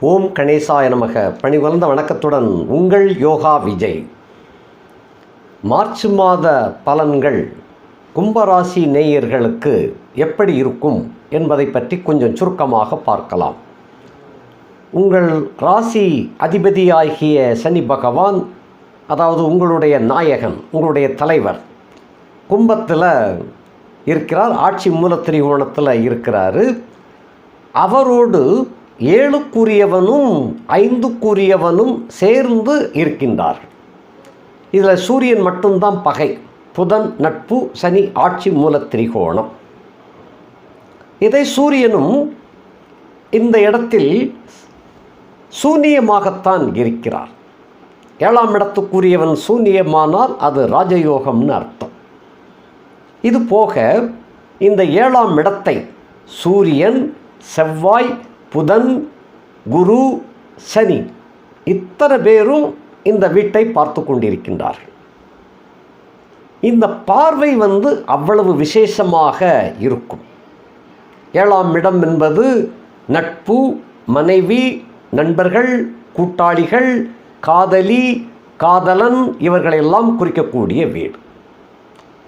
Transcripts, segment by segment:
ஓம் கணேசாய நமக. பணிவளர்ந்த வணக்கத்துடன் உங்கள் யோகா விஜய். மார்ச் மாத பலன்கள் கும்பராசி நேயர்களுக்கு எப்படி இருக்கும் என்பதை பற்றி கொஞ்சம் சுருக்கமாக பார்க்கலாம். உங்கள் ராசி அதிபதியாகிய சனி பகவான் அதாவது உங்களுடைய நாயகன் உங்களுடைய தலைவர் கும்பத்தில் இருக்கிறார். ஆட்சி மூல திரிகோணத்தில் இருக்கிறாரு. அவரோடு ஏழுக்குரியவனும் ஐந்துக்குரியவனும் சேர்ந்து இருக்கின்றார். இதில் சூரியன் மட்டும்தான் பகை. புதன் நட்பு சனி ஆட்சி மூல திரிகோணம். இதை சூரியனும் இந்த இடத்தில் சூனியமாகத்தான் இருக்கிறார். ஏழாம் இடத்துக்குரியவன் சூனியமானால் அது ராஜயோகம்னு அர்த்தம். இது போக இந்த ஏழாம் இடத்தை சூரியன் செவ்வாய் புதன் குரு சனி இத்தனை பேரும் இந்த வீட்டை பார்த்து கொண்டிருக்கின்றார்கள். இந்த பார்வை வந்து அவ்வளவு விசேஷமாக இருக்கும். ஏழாம் இடம் என்பது நட்பு மனைவி நண்பர்கள் கூட்டாளிகள் காதலி காதலன் இவர்களெல்லாம் குறிக்கக்கூடிய வீடு.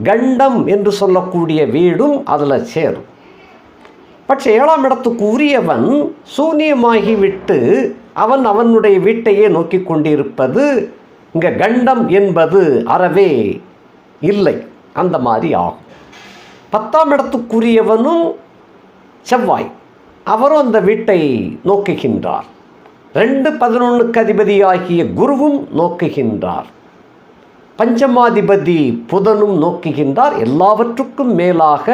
கண்டம் என்று சொல்லக்கூடிய வீடும் அதில் சேரும். பட்சே ஏழாம் இடத்துக்கு உரியவன் சூனியமாகிவிட்டு அவன் அவனுடைய வீட்டையே நோக்கி கொண்டிருப்பது இங்கே கண்டம் என்பது அறவே இல்லை. அந்த மாதிரி ஆகும் பத்தாம் இடத்துக்குரியவனும் செவ்வாய் அவரும் அந்த வீட்டை நோக்குகின்றார் ரெண்டு பதினொன்றுக்கு அதிபதியாகிய குருவும் நோக்குகின்றார் பஞ்சமாதிபதி புதனும் நோக்குகின்றார் எல்லாவற்றுக்கும் மேலாக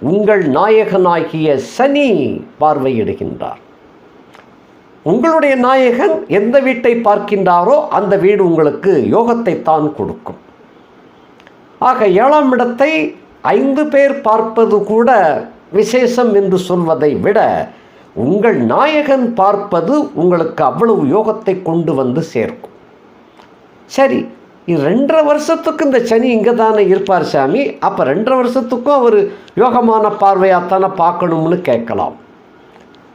உங்கள் நாயகனாகிய சனி பார்வையிடுகின்றார். உங்களுடைய நாயகன் எந்த வீட்டை பார்க்கின்றாரோ அந்த வீடு உங்களுக்கு யோகத்தை தான் கொடுக்கும். ஆக ஏழாம் இடத்தை ஐந்து பேர் பார்ப்பது கூட விசேஷம் என்று சொல்வதை விட உங்கள் நாயகன் பார்ப்பது உங்களுக்கு அவ்வளவு யோகத்தை கொண்டு வந்து சேர்க்கும். சரி ரெண்டரை வருஷத்துக்கு இந்த சனி இங்கே தானே இருப்பார் சாமி அப்போ ரெண்டரை வருஷத்துக்கும் அவர் யோகமான பார்வையாகத்தானே பார்க்கணும்னு கேட்கலாம்.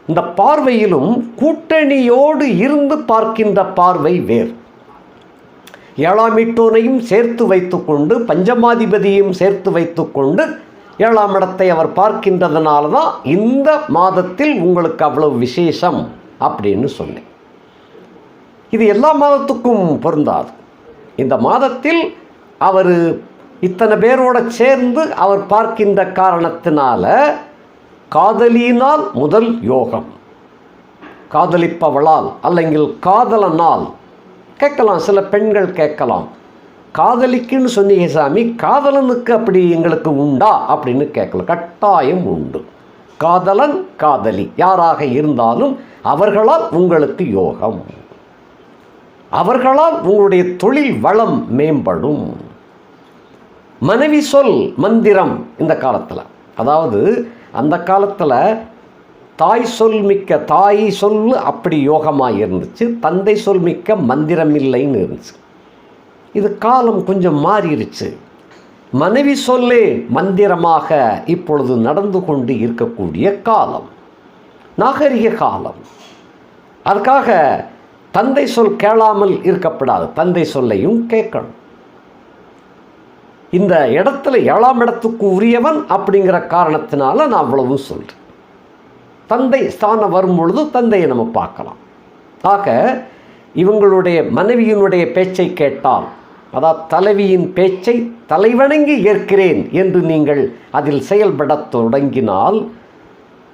இந்த பார்வையிலும் கூட்டணியோடு இருந்து பார்க்கின்ற பார்வை வேறு. ஏழாம் இட்டோனையும் சேர்த்து வைத்துக்கொண்டு பஞ்சமாதிபதியையும் சேர்த்து வைத்துக்கொண்டு ஏழாம் இடத்தை அவர் பார்க்கின்றதுனால தான் இந்த மாதத்தில் உங்களுக்கு அவ்வளவு விசேஷம் அப்படின்னு சொன்னேன். இது எல்லா மாதத்துக்கும் பொருந்தாது. இந்த மாதத்தில் அவர் இத்தனை பேரோட சேர்ந்து அவர் பார்க்கின்ற காரணத்தினால காதலியினால் முதல் யோகம். காதலிப்பவளால் அல்லங்கில் காதலனால். கேட்கலாம் சில பெண்கள் கேட்கலாம். காதலிக்குன்னு சொன்னீங்க சாமி காதலனுக்கு அப்படி எங்களுக்கு உண்டா அப்படின்னு கேட்கலாம். கட்டாயம் உண்டு. காதலன் காதலி. யாராக இருந்தாலும் அவர்களால் உங்களுக்கு யோகம். அவர்களால் உங்களுடைய தொழில் வளம் மேம்படும். மனைவி சொல் மந்திரம் இந்த காலத்தில். அதாவது அந்த காலத்தில் தாய் சொல் மிக்க தாய் சொல் அப்படி யோகமாக இருந்துச்சு. தந்தை சொல் மிக்க மந்திரம் இல்லைன்னு இருந்துச்சு. இது காலம் கொஞ்சம் மாறிடுச்சு மனைவி சொல்லே மந்திரமாக இப்பொழுது நடந்து கொண்டு இருக்கக்கூடிய காலம். நாகரிக காலம். அதுக்காக தந்தை சொல் கேளாமல் இருக்கப்படாது. தந்தை சொல்லையும் கேட்கணும். இந்த இடத்துல ஏழாம் இடத்துக்கு உரியவன் அப்படிங்கிற காரணத்தினால நான் அவ்வளவும் சொல்கிறேன் தந்தை ஸ்தானம் வரும் பொழுது தந்தையை நம்ம பார்க்கலாம். ஆக இவங்களுடைய மனைவியினுடைய பேச்சை கேட்டால் அதாவது தலைவியின் பேச்சை தலைவணங்கி ஏற்கிறேன் என்று நீங்கள் அதில் செயல்படத் தொடங்கினால்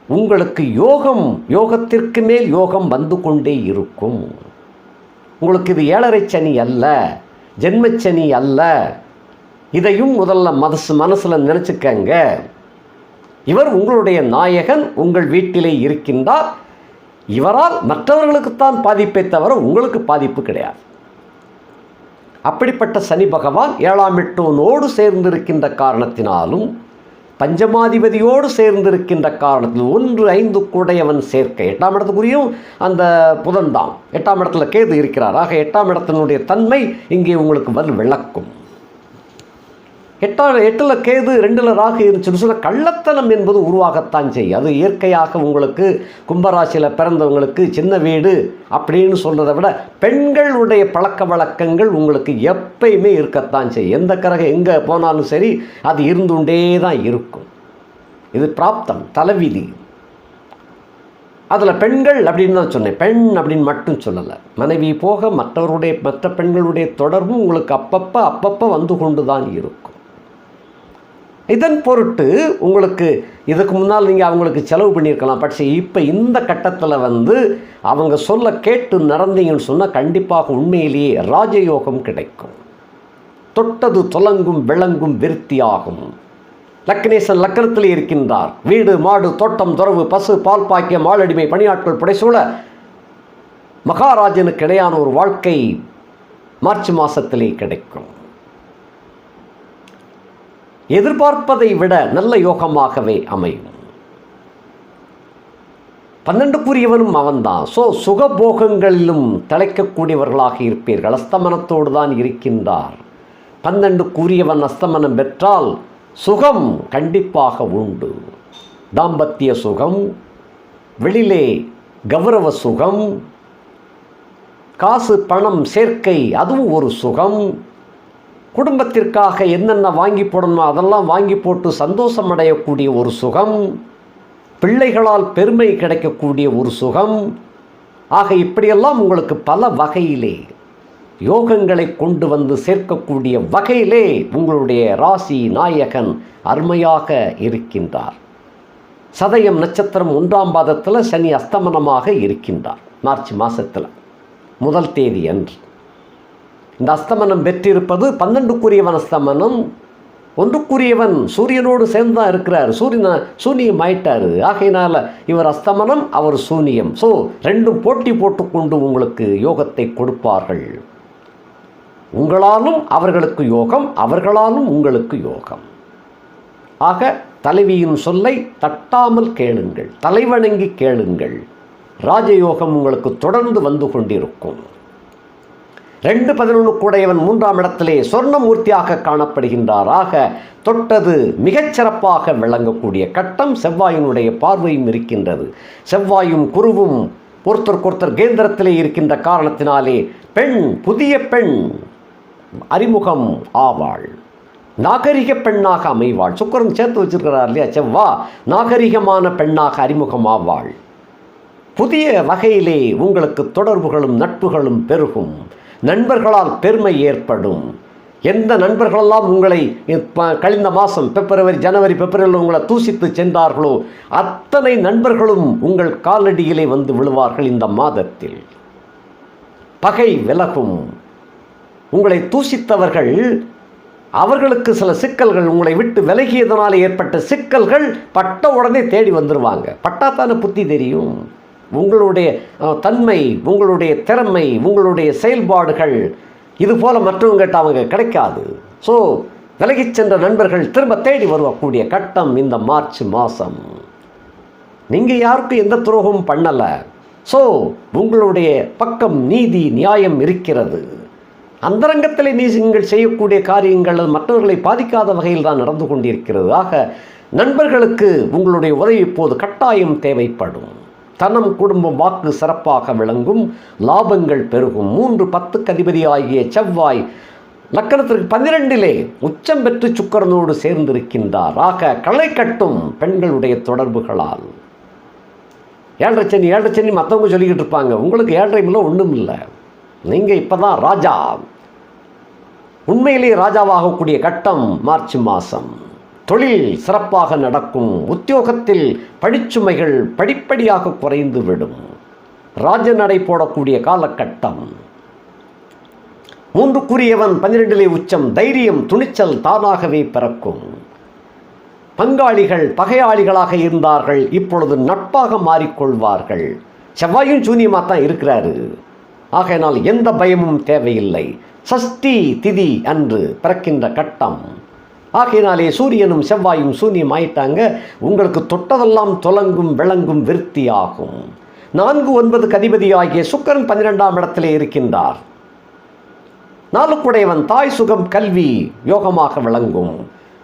உங்களுக்கு யோகம் யோகத்திற்கு மேல் யோகம் வந்து கொண்டே இருக்கும். உங்களுக்கு இது ஏழரை சனி அல்ல ஜென்மச்சனி அல்ல. இதையும் முதல்ல மனசு மனசில் நினச்சிக்கங்க. இவர் உங்களுடைய நாயகன் உங்கள் வீட்டிலே இருக்கின்றார். இவரால் மற்றவர்களுக்குத்தான் பாதிப்பை தவிர உங்களுக்கு பாதிப்பு கிடையாது. அப்படிப்பட்ட சனி பகவான் ஏழாம் எட்டோனோடு சேர்ந்திருக்கின்ற காரணத்தினாலும் பஞ்சமாதிபதியோடு சேர்ந்திருக்கின்ற காரணத்தில் ஒன்று ஐந்து கூடையவன் சேர்க்கை. எட்டாம் இடத்துக்குரியும் அந்த புதன்தான். எட்டாம் இடத்துல கேது இருக்கிறார். ஆக எட்டாம் இடத்தினுடைய தன்மை இங்கே உங்களுக்கு வந்து விளக்கும். எட்டாம் எட்டில் கேது ரெண்டில் ராகு இருந்துச்சுன்னு சொல்ல கள்ளத்தனம் என்பது உருவாகத்தான் செய்யும். அது இயற்கையாக உங்களுக்கு கும்பராசியில் பிறந்தவங்களுக்கு சின்ன வீடு அப்படின்னு சொல்கிறத விட பெண்களுடைய பழக்க வழக்கங்கள் உங்களுக்கு எப்பயுமே இருக்கத்தான் செய்யும். எந்த கரகம் எங்கே போனாலும் சரி அது இருந்துண்டே தான் இருக்கும். இது பிராப்தம் தலைவிதி. அதில் பெண்கள் அப்படின்னு தான் சொன்னேன். பெண் அப்படின்னு மட்டும் சொல்லலை. மனைவி போக மற்றவருடைய மற்ற பெண்களுடைய தொடர்பும் உங்களுக்கு அப்பப்போ அப்பப்போ வந்து கொண்டு தான் இருக்கும். இதன் பொருட்டு உங்களுக்கு இதுக்கு முன்னால் நீங்கள் அவங்களுக்கு செலவு பண்ணியிருக்கலாம். பட்சே இப்போ இந்த கட்டத்தில் வந்து அவங்க சொல்ல கேட்டு நடந்தீங்கன்னு சொன்னால் கண்டிப்பாக உண்மையிலேயே ராஜயோகம் கிடைக்கும். தொட்டது தொலங்கும் விளங்கும் விருத்தியாகும். லக்னேசன் லக்னத்தில் இருக்கின்றார். வீடு மாடு தோட்டம் துறவு பசு பால் பாக்கியம் மாலடிமை பணியாட்கள் புடைசூழ. மகாராஜனுக்கு இடையான ஒரு வாழ்க்கை மார்ச் மாதத்திலே கிடைக்கும். எதிர்பார்ப்பதை விட நல்ல யோகமாகவே அமையும். பன்னெண்டுக்குரியவனும் அவன்தான். ஸோ சுகபோகங்களிலும் தலைக்கக்கூடியவர்களாக இருப்பீர்கள். அஸ்தமனத்தோடு தான் இருக்கின்றார். பன்னெண்டு கூறியவன் அஸ்தமனம் பெற்றால் சுகம் கண்டிப்பாக உண்டு. தாம்பத்திய சுகம் வெளியிலே கௌரவ சுகம் காசு பணம் சேர்க்கை அதுவும் ஒரு சுகம். குடும்பத்திற்காக என்னென்ன வாங்கி போடணுமோ அதெல்லாம் வாங்கி போட்டு சந்தோஷம் அடையக்கூடிய ஒரு சுகம் பிள்ளைகளால் பெருமை கிடைக்கக்கூடிய ஒரு சுகம். ஆக இப்படியெல்லாம் உங்களுக்கு பல வகையிலே யோகங்களை கொண்டு வந்து சேர்க்கக்கூடிய வகையிலே உங்களுடைய ராசி நாயகன் அருமையாக இருக்கின்றார். சதயம் நட்சத்திரம் ஒன்றாம் பாதத்தில் சனி அஸ்தமனமாக இருக்கின்றார் மார்ச் மாதத்தில் முதல் தேதி அன்று. இந்த அஸ்தமனம் பெற்றிருப்பது பன்னெண்டுக்குரியவன் அஸ்தமனம். ஒன்றுக்குரியவன் சூரியனோடு சேர்ந்து தான் இருக்கிறார். சூரியன சூனியம் ஆயிட்டார். ஆகையினால் இவர் அஸ்தமனம் அவர் சூனியம். ஸோ ரெண்டும் போட்டி போட்டுக்கொண்டு உங்களுக்கு யோகத்தை கொடுப்பார்கள். உங்களாலும் அவர்களுக்கு யோகம் அவர்களாலும் உங்களுக்கு யோகம். ஆக தலைவியின் சொல்லை தட்டாமல் கேளுங்கள். தலைவணங்கி கேளுங்கள். ராஜயோகம் உங்களுக்கு தொடர்ந்து வந்து கொண்டிருக்கும். ரெண்டு பதினொன்று கூடையவன் மூன்றாம் இடத்திலே சொர்ணமூர்த்தியாக காணப்படுகின்றாராக தொட்டது மிகச்சிறப்பாக விளங்கக்கூடிய கட்டம் செவ்வாயினுடைய பார்வையும் இருக்கின்றது. செவ்வாயும் குருவும் ஒருத்தருக்கொருத்தர் கேந்திரத்திலே இருக்கின்ற காரணத்தினாலே பெண் புதிய பெண் அறிமுகம் ஆவாள். நாகரிக பெண்ணாக அமைவாள். சுக்கரன் சேர்த்து வச்சிருக்கிறார் இல்லையா? செவ்வா நாகரிகமான பெண்ணாக அறிமுகம் ஆவாள். புதிய வகையிலே உங்களுக்கு தொடர்புகளும் நட்புகளும் பெருகும். நண்பர்களால் பெருமை ஏற்படும். எந்த நண்பர்களெல்லாம் உங்களை கழிந்த மாதம் பிப்ரவரி ஜனவரி பிப்ரவரியில் உங்களை தூசித்து சென்றார்களோ அத்தனை நண்பர்களும் உங்கள் காலடியிலே வந்து விழுவார்கள் இந்த மாதத்தில். பகை விலகும். உங்களை தூசித்தவர்கள் அவர்களுக்கு சில சிக்கல்கள் உங்களை விட்டு விலகியதனால் ஏற்பட்ட சிக்கல்கள் பட்ட உடனே தேடி வந்துடுவாங்க பட்டாத்தான புத்தி தெரியும். உங்களுடைய தன்மை உங்களுடைய திறமை உங்களுடைய செயல்பாடுகள் இது போல் மற்றவங்கிட்ட அவங்க கிடைக்காது. ஸோ விலகிச் சென்ற நண்பர்கள் திரும்ப தேடி வரக்கூடிய கட்டம் இந்த மார்ச் மாதம் நீங்கள் யாருக்கும் எந்த துரோகமும் பண்ணலை. ஸோ உங்களுடைய பக்கம் நீதி நியாயம் இருக்கிறது. அந்தரங்கத்தில் நீங்கள் செய்யக்கூடிய காரியங்கள் அது மற்றவர்களை பாதிக்காத வகையில் தான் நடந்து கொண்டிருக்கிறது. ஆக நண்பர்களுக்கு உங்களுடைய உதவி இப்போது கட்டாயம் தேவைப்படும். தனம் குடும்பம் வாக்கு சிறப்பாக விளங்கும் லாபங்கள் பெருகும். மூன்று பத்துக்கு கதிபதி ஆகிய செவ்வாய் லக்கணத்திற்கு பன்னிரெண்டிலே உச்சம் பெற்று சுக்கரனோடு சேர்ந்திருக்கின்றார். ஆக களை கட்டும் பெண்களுடைய தொடர்புகளால். ஏழரை சனி ஏழரை சனி மற்றவங்க சொல்லிக்கிட்டு இருப்பாங்க. உங்களுக்கு ஏழரை இல்லை ஒன்றும் இல்லை. நீங்கள் இப்போ தான் ராஜா. உண்மையிலேயே ராஜாவாகக்கூடிய கட்டம் மார்ச் மாதம் தொழில் சிறப்பாக நடக்கும் உத்தியோகத்தில் பணிச்சுமைகள் படிப்படியாக குறைந்து விடும். ராஜநடை போடக்கூடிய காலகட்டம். மூன்றுக்குரியவன் பன்னிரெண்டிலே உச்சம் தைரியம் துணிச்சல் தானாகவே பிறக்கும். பங்காளிகள் பகையாளிகளாக இருந்தார்கள் இப்பொழுது நட்பாக மாறிக்கொள்வார்கள். செவ்வாயும் சூனியமாக தான் இருக்கிறாரு. ஆகையினால் எந்த பயமும் தேவையில்லை. சஷ்டி திதி அன்று பிறக்கின்ற கட்டம். ஆகையினாலே சூரியனும் செவ்வாயும் சூன்யம் ஆயிட்டாங்க. உங்களுக்கு தொட்டதெல்லாம் தொலங்கும் விளங்கும் விருத்தியாகும். நான்கு ஒன்பது கதிபதியாகிய சுக்கரன் பன்னிரெண்டாம் இடத்திலே இருக்கின்றார். நாலுக்குடையவன் தாய் சுகம் கல்வி யோகமாக விளங்கும்.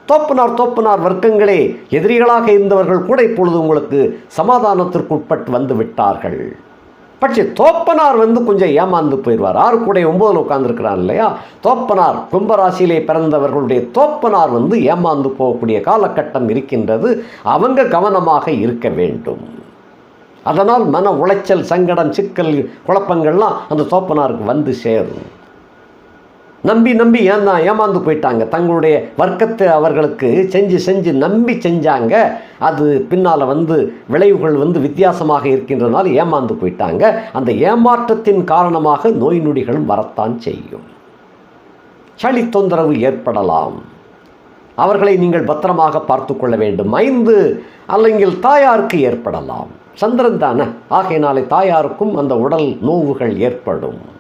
தோப்பனார் தோப்பனார் வர்க்கங்களே எதிரிகளாக இருந்தவர்கள் கூட இப்பொழுது உங்களுக்கு சமாதானத்திற்கு உட்பட்டு வந்து விட்டார்கள். பட்சி தோப்பனார் வந்து கொஞ்சம் ஏமாந்து போயிடுவார். ஆறு கூட ஒன்பதில் உட்காந்துருக்கிறார் இல்லையா? தோப்பனார் கும்பராசியிலே பிறந்தவர்களுடைய தோப்பனார் வந்து ஏமாந்து போகக்கூடிய காலகட்டம் இருக்கின்றது. அவங்க கவனமாக இருக்க வேண்டும். அதனால் மன உளைச்சல் சங்கடம் சிக்கல் குழப்பங்கள்லாம் அந்த தோப்பனாருக்கு வந்து சேரும். நம்பி நம்பி ஏன்னா ஏமாந்து போயிட்டாங்க? தங்களுடைய வர்க்கத்தை அவர்களுக்கு செஞ்சு செஞ்சு நம்பி செஞ்சாங்க. அது பின்னால் வந்து விளைவுகள் வந்து வித்தியாசமாக இருக்கின்றனால ஏமாந்து போயிட்டாங்க. அந்த ஏமாற்றத்தின் காரணமாக நோய் நொடிகளும் வரத்தான் செய்யும். சளி தொந்தரவு ஏற்படலாம். அவர்களை நீங்கள் பத்திரமாக பார்த்து கொள்ள வேண்டும். ஐந்து அல்லங்கில் தாயாருக்கு ஏற்படலாம். சந்திரன் தானே? ஆகையினாலே தாயாருக்கும் அந்த உடல் நோவுகள் ஏற்படும்.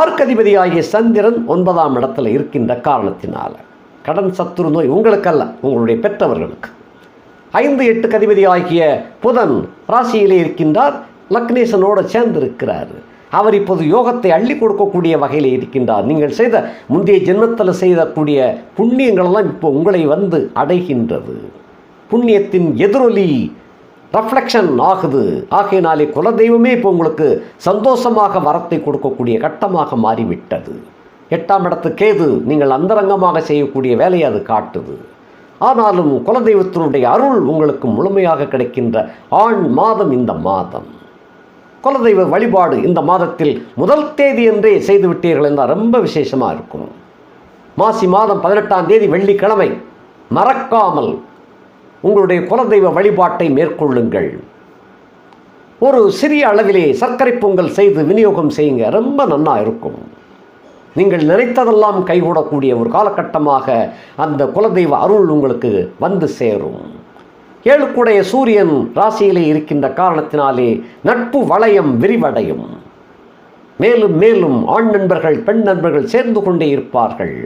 ஆர்க்கதிபதியாகிய சந்திரன் ஒன்பதாம் இடத்துல இருக்கின்ற காரணத்தினால் கடன் சத்துரு நோய் உங்களுக்கல்ல உங்களுடைய பெற்றவர்களுக்கு. ஐந்து எட்டு கதிபதி ஆகிய புதன் ராசியிலே இருக்கின்றார் லக்னேசனோடு சேர்ந்து இருக்கிறார். அவர் இப்போது யோகத்தை அள்ளி கொடுக்கக்கூடிய வகையில் இருக்கின்றார். நீங்கள் செய்த முந்தைய ஜென்மத்தில் செய்தக்கூடிய புண்ணியங்களெல்லாம் இப்போ உங்களை வந்து அடைகின்றது. புண்ணியத்தின் எதிரொலி ரெஃப்ளெக்ஷன் ஆகுது. ஆகையினாலே குலதெய்வமே இப்போ உங்களுக்கு சந்தோஷமாக வரத்தை கொடுக்கக்கூடிய கட்டமாக மாறிவிட்டது. எட்டாம் இடத்து கேது நீங்கள் அந்தரங்கமாக செய்யக்கூடிய வேலையை அது காட்டுது. ஆனாலும் குலதெய்வத்தினுடைய அருள் உங்களுக்கு முழுமையாக கிடைக்கின்ற ஆண் மாதம் இந்த மாதம். குலதெய்வ வழிபாடு இந்த மாதத்தில் முதல் தேதி என்றே செய்து விட்டீர்கள் என்றால் ரொம்ப விசேஷமாக இருக்கும். மாசி மாதம் பதினெட்டாம் தேதி வெள்ளிக்கிழமை மறக்காமல் உங்களுடைய குலதெய்வ வழிபாட்டை மேற்கொள்ளுங்கள். ஒரு சிறிய அளவிலே சர்க்கரை பொங்கல் செய்து விநியோகம் செய்யுங்க. ரொம்ப நன்னா இருக்கும். நீங்கள் நினைத்ததெல்லாம் கைகூடக்கூடிய ஒரு காலகட்டமாக அந்த குலதெய்வ அருள் உங்களுக்கு வந்து சேரும். ஏழுக்குடைய சூரியன் ராசியிலே இருக்கின்ற காரணத்தினாலே நட்பு வளையம் விரிவடையும். மேலும் மேலும் ஆண் நண்பர்கள் பெண் நண்பர்கள் சேர்ந்து கொண்டே இருப்பார்கள்.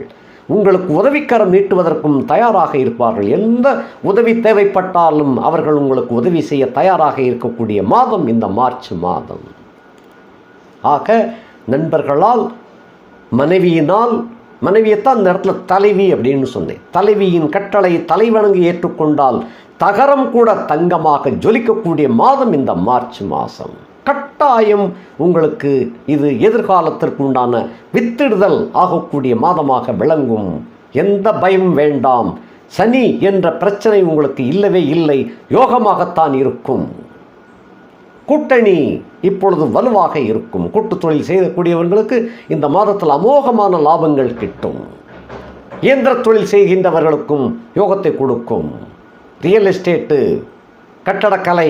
உங்களுக்கு உதவிக்கரம் நீட்டுவதற்கும் தயாராக இருப்பார்கள். எந்த உதவி தேவைப்பட்டாலும் அவர்கள் உங்களுக்கு உதவி செய்ய தயாராக இருக்கக்கூடிய மாதம் இந்த மார்ச் மாதம். ஆக நண்பர்களால் மனைவியினால் மனைவியைத்தான் அந்த இடத்துல தலைவி அப்படின்னு சொன்னேன். தலைவியின் கட்டளை தலைவணங்கி ஏற்றுக்கொண்டால் தகரம் கூட தங்கமாக ஜொலிக்கக்கூடிய மாதம் இந்த மார்ச் மாதம். கட்டாயம் உங்களுக்கு இது எதிர்காலத்திற்கு உண்டான வித்திடுதல் ஆகக்கூடிய மாதமாக விளங்கும். எந்த பயம் வேண்டாம். சனி என்ற பிரச்சனை உங்களுக்கு இல்லவே இல்லை. யோகமாகத்தான் இருக்கும். கூட்டணி இப்பொழுது வலுவாக இருக்கும். கூட்டு தொழில் செய்யக்கூடியவர்களுக்கு இந்த மாதத்தில் அமோகமான லாபங்கள் கிட்டும். இயந்திர தொழில் செய்கின்றவர்களுக்கும் யோகத்தை கொடுக்கும். ரியல் எஸ்டேட்டு கட்டடக்கலை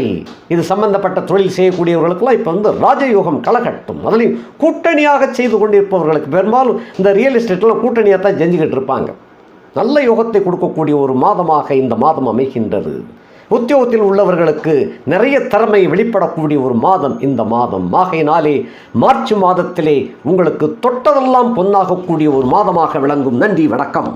இது சம்பந்தப்பட்ட தொழில் செய்யக்கூடியவர்களுக்கெல்லாம் இப்போ வந்து ராஜயோகம் கலகட்டும். அதுலேயும் கூட்டணியாக செய்து கொண்டிருப்பவர்களுக்கு பெரும்பாலும் இந்த ரியல் எஸ்டேட்டில் கூட்டணியாக தான் செஞ்சுக்கிட்டு இருப்பாங்க. நல்ல யோகத்தை கொடுக்கக்கூடிய ஒரு மாதமாக இந்த மாதம் அமைகின்றது. உத்தியோகத்தில் உள்ளவர்களுக்கு நிறைய திறமை வெளிப்படக்கூடிய ஒரு மாதம் இந்த மாதம். ஆகையினாலே மார்ச் மாதத்திலே உங்களுக்கு தொட்டதெல்லாம் பொன்னாகக்கூடிய ஒரு மாதமாக விளங்கும். நன்றி வணக்கம்.